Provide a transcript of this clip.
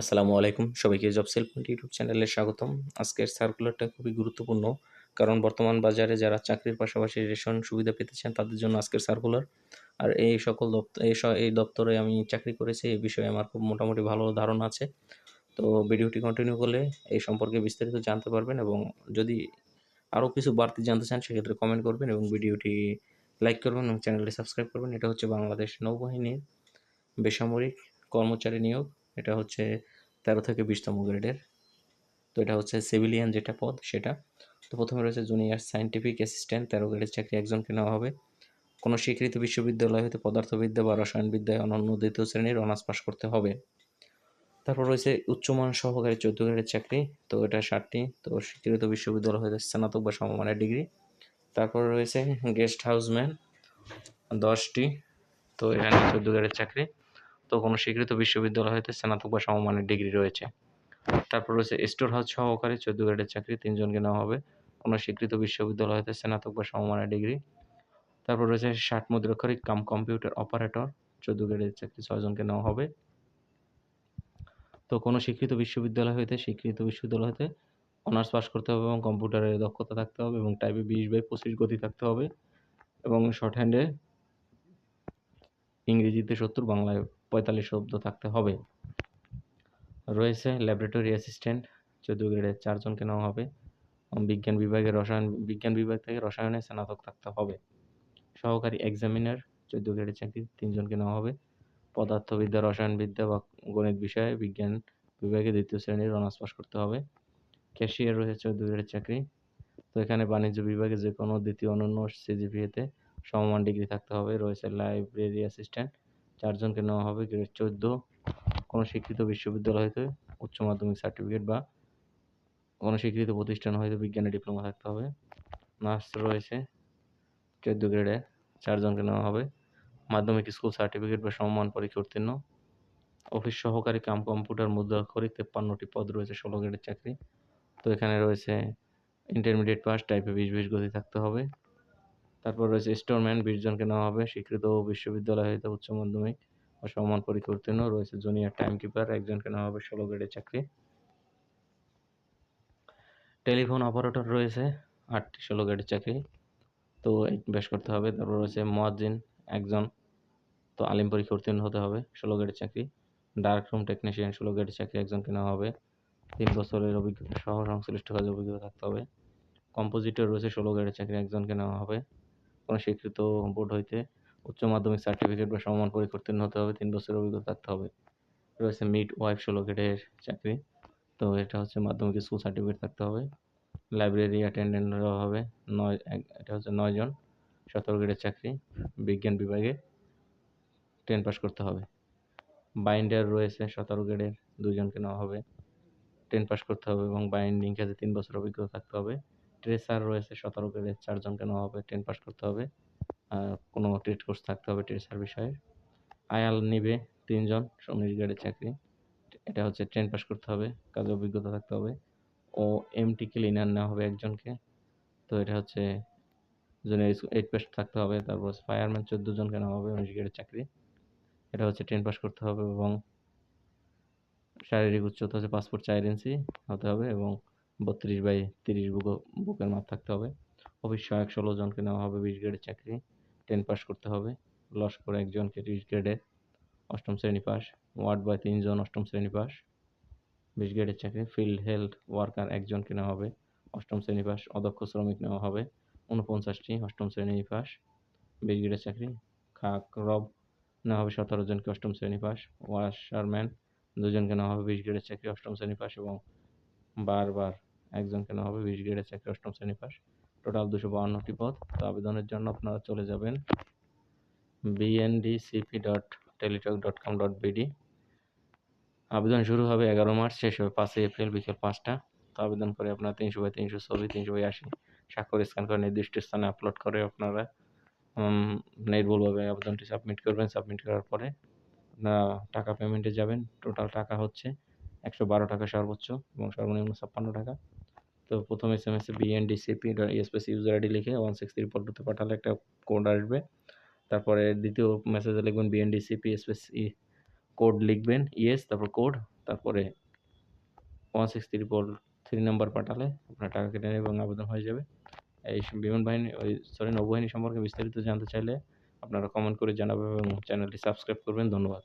আসসালামু আলাইকুম। সবাইকে জব সেল পয়েন্ট ইউটিউব চ্যানেলে স্বাগতম। আজকের সার্কুলারটা খুবই গুরুত্বপূর্ণ, কারণ বর্তমান বাজারে যারা চাকরির পাশাপাশি রেশন সুবিধা পেতে চান, তাদের জন্য আজকের সার্কুলার আর এই সকল দপ্তর এই এই দপ্তরে আমি চাকরি করেছি, এই বিষয়ে আমার খুব মোটামুটি ভালো ধারণা আছে। তো ভিডিওটি কন্টিনিউ করলে এই সম্পর্কে বিস্তারিত জানতে পারবেন এবং যদি আরও কিছু বাড়তি জানতে চান, সেক্ষেত্রে কমেন্ট করবেন এবং ভিডিওটি লাইক করবেন এবং চ্যানেলটি সাবস্ক্রাইব করবেন। এটা হচ্ছে বাংলাদেশ নৌবাহিনীর বেসামরিক কর্মচারী নিয়োগ। এটা হচ্ছে তেরো থেকে বিশতম গ্রেডের। তো এটা হচ্ছে সিভিলিয়ান যেটা পদ, সেটা। তো প্রথমে রয়েছে জুনিয়র সায়েন্টিফিক অ্যাসিস্ট্যান্ট, তেরো গ্রেডের চাকরি একজনকে নেওয়া হবে। কোনো স্বীকৃত বিশ্ববিদ্যালয় হতে পদার্থবিদ্যা বা রসায়নবিদ্যায় অনন্য দ্বিতীয় শ্রেণির অনার্স পাস করতে হবে। তারপর রয়েছে উচ্চমান সহকারী চোদ্দ গ্রেডের চাকরি, তো এটা ষাটটি। তো স্বীকৃত বিশ্ববিদ্যালয় হতে স্নাতক বা সমমানের ডিগ্রি। তারপর রয়েছে গেস্ট হাউসম্যান, দশটি। তো এখানে চোদ্দ গ্রেডের চাকরি। তো কোনো স্বীকৃত বিশ্ববিদ্যালয় হতে স্নাতক বা সমমানের ডিগ্রি রয়েছে। তারপর রয়েছে স্টোর হাউস সহকারী চোদ্দ গ্রেডের চাকরি, তিনজনকে নেওয়া হবে। কোনো স্বীকৃত বিশ্ববিদ্যালয় হতে স্নাতক বা সমমানের ডিগ্রি। তারপর রয়েছে ষাট মুদ্রাক্ষরিক কাম কম্পিউটার অপারেটর, চোদ্দ গ্রেডের চাকরি ছয়জনকে নেওয়া হবে। তো কোনো স্বীকৃত বিশ্ববিদ্যালয় হইতে স্বীকৃত বিশ্ববিদ্যালয় হতে অনার্স পাস করতে হবে এবং কম্পিউটারে দক্ষতা থাকতে হবে এবং টাইপে বিশ বাই পঁচিশ গতি থাকতে হবে এবং শর্ট হ্যান্ডে ইংরেজিতে সত্তর, বাংলায় পঁয়তাল্লিশ শব্দ থাকতে হবে। রয়েছে ল্যাবরেটরি অ্যাসিস্ট্যান্ট চোদ্দ গ্রেডের চারজনকে নেওয়া হবে। বিজ্ঞান বিভাগের রসায়ন, বিজ্ঞান বিভাগ থেকে রসায়নে স্নাতক থাকতে হবে। সহকারী এক্সামিনার চোদ্দ গ্রেডের চাকরি, তিনজনকে নেওয়া হবে। পদার্থবিদ্যা, রসায়নবিদ্যা বা গণিত বিষয়ে বিজ্ঞান বিভাগে দ্বিতীয় শ্রেণির অনার্স পাস করতে হবে। ক্যাশিয়ার রয়েছে চোদ্দ গ্রেডের চাকরি। তো এখানে বাণিজ্য বিভাগে যে কোনো দ্বিতীয়, অনন্য সিজিপিএতে সমমান ডিগ্রি থাকতে হবে। রয়েছে লাইব্রেরি অ্যাসিস্ট্যান্ট চারজনকে নেওয়া হবে গ্রেড চোদ্দ। কোনো স্বীকৃত বিশ্ববিদ্যালয় হতে উচ্চ মাধ্যমিক সার্টিফিকেট বা কোনো স্বীকৃত প্রতিষ্ঠান হয়তো বিজ্ঞানে ডিপ্লোমা থাকতে হবে। নার্স রয়েছে, চোদ্দ গ্রেডে চারজনকে নেওয়া হবে। মাধ্যমিক স্কুল সার্টিফিকেট বা সমমান পরীক্ষা উত্তীর্ণ। অফিস সহকারী কাম কম্পিউটার মুদ্রাক্ষরিক তেপ্পান্নটি পদ রয়েছে, ষোলো গ্রেডের চাকরি। তো এখানে রয়েছে ইন্টারমিডিয়েট পাস টাইপে বিশ বিশ গতি থাকতে হবে। তারপর রয়েছে স্টোরম্যান বিশ জনকে নেওয়া হবে। স্বীকৃত বিশ্ববিদ্যালয় হইতে উচ্চ মাধ্যমিক ও সমান পরীক্ষা উত্তীর্ণ রয়েছে জুনিয়র টাইম কিপার একজনকে নেওয়া হবে ষোলো গ্রেডের চাকরি। টেলিফোন অপারেটর রয়েছে, আটটি ষোলো গ্রেডের চাকরি। তো বেশ করতে হবে। তারপর রয়েছে মোয়াজ্জিন একজন তো আলিম পরীক্ষা উত্তীর্ণ হতে হবে, ষোলো গ্রেডের চাকরি। ডার্ক রুম টেকনিশিয়ান ষোলো গ্রেডের চাকরি একজনকে নেওয়া হবে। তিন বছরের অভিজ্ঞতা সহ সংশ্লিষ্ট কাজে অভিজ্ঞতা থাকতে হবে। কম্পোজিটর রয়েছে, ষোলো গ্রেডের চাকরি একজনকে নেওয়া হবে। কোনো স্বীকৃত বোর্ড হইতে উচ্চ মাধ্যমিক সার্টিফিকেট বা সমান পরীক্ষা উত্তীর্ণ হতে হবে, তিন বছরের অভিজ্ঞতা থাকতে হবে। রয়েছে মিড ওয়াইফ ষোলো গ্রেডের চাকরি। তো এটা হচ্ছে মাধ্যমিক স্কুল সার্টিফিকেট থাকতে হবে। লাইব্রেরি অ্যাটেন্ডেন্ট হবে নয় এটা হচ্ছে নয়জন সতেরো গ্রেডের চাকরি, বিজ্ঞান বিভাগে টেন পাস করতে হবে। বাইন্ডার রয়েছে সতেরো গ্রেডের, দুজনকে নেওয়া হবে। টেন পাস করতে হবে এবং বাইন্ডিং কাজে তিন বছর অভিজ্ঞতা থাকতে হবে। ট্রেসার রয়েছে সতেরো গ্রেডের চারজনকে নেওয়া হবে টেন পাস করতে হবে কোনো ট্রেড কোর্স থাকতে হবে ট্রেসার বিষয়ে। আয়াল নিবে তিনজন উনিশ গ্রেডের চাকরি, এটা হচ্ছে টেন পাস করতে হবে, কাজে অভিজ্ঞতা থাকতে হবে। ও এমটি ক্লিনার নেওয়া হবে একজনকে, তো এটা হচ্ছে জুনিয়র এইট পাস থাকতে হবে, তারপর ফায়ারম্যান চোদ্দ জনকে নেওয়া হবে উনিশ গ্রেডের চাকরি। এটা হচ্ছে টেন পাস করতে হবে এবং শারীরিক উচ্চতা হচ্ছে পাসপোর্ট চার ইঞ্চি হতে হবে এবং বত্রিশ বাই তিরিশ বুক, বুকের মাপ থাকতে হবে। অফিস সহায়ক ষোলো জনকে নেওয়া হবে বিশ গ্রেডের চাকরি। টেন পাস করতে হবে। লস্কর একজনকে বিশ গ্রেডে অষ্টম শ্রেণি পাস ওয়ার্ড বয় তিনজন অষ্টম শ্রেণি পাস বিশ গ্রেডের চাকরি ফিল্ড হেলথ ওয়ার্কার একজনকে নেওয়া হবে, অষ্টম শ্রেণি পাস অদক্ষ শ্রমিক নেওয়া হবে উনপঞ্চাশটি অষ্টম শ্রেণি পাস বিশ গ্রেডের চাকরি, খাক, রব নেওয়া হবে সতেরো জনকে অষ্টম শ্রেণি পাস ওয়াশারম্যান দুজনকে নেওয়া হবে বিশ গ্রেডের চাকরি, অষ্টম শ্রেণি পাস এবং বারবার একজনকে নেওয়া হবে? বিশ গ্রেডের চাকরি অষ্টম শ্রেণি পাস। টোটাল দুশো বাউান্নটি পদ। তো আবেদনের জন্য আপনারা চলে যাবেন BNDCP dot Teletalk dot com dot BD আবেদন শুরু হবে এগারো মার্চ, শেষ হবে পাঁচই এপ্রিল বিকেল পাঁচটা। তো আবেদন করে আপনারা তিনশো বাই তিনশো ছবি, তিনশো বাই আশি স্বাক্ষর স্ক্যান করে নির্দিষ্ট স্থানে আপলোড করে আপনারা নির্ভুলভাবে আবেদনটি সাবমিট করবেন। সাবমিট করার পরে আপনারা টাকা পেমেন্টে যাবেন। টোটাল টাকা হচ্ছে একশো বারো টাকা সর্বোচ্চ এবং সর্বনিম্ন ছাপ্পান্ন টাকা। তো প্রথম S M S BNDCP space user ID লিখে ওয়ান সিক্স থ্রি ফোর টুতে পাঠালে একটা কোড আসবে। তারপরে দ্বিতীয় মেসেজে লিখবেন বিএনডিসিপি স্পেস ই কোড লিখবেন ইয়েস তারপর কোড তারপরে one six three four three number পাঠালে আপনার টাকা কেটে নেবে এবং আবেদন হয়ে যাবে। এই বিমান বাহিনী, ওই সরি নৌবাহিনী সম্পর্কে বিস্তারিত জানতে চাইলে আপনারা কমেন্ট করে জানাবেন এবং চ্যানেলটি সাবস্ক্রাইব করবেন। ধন্যবাদ।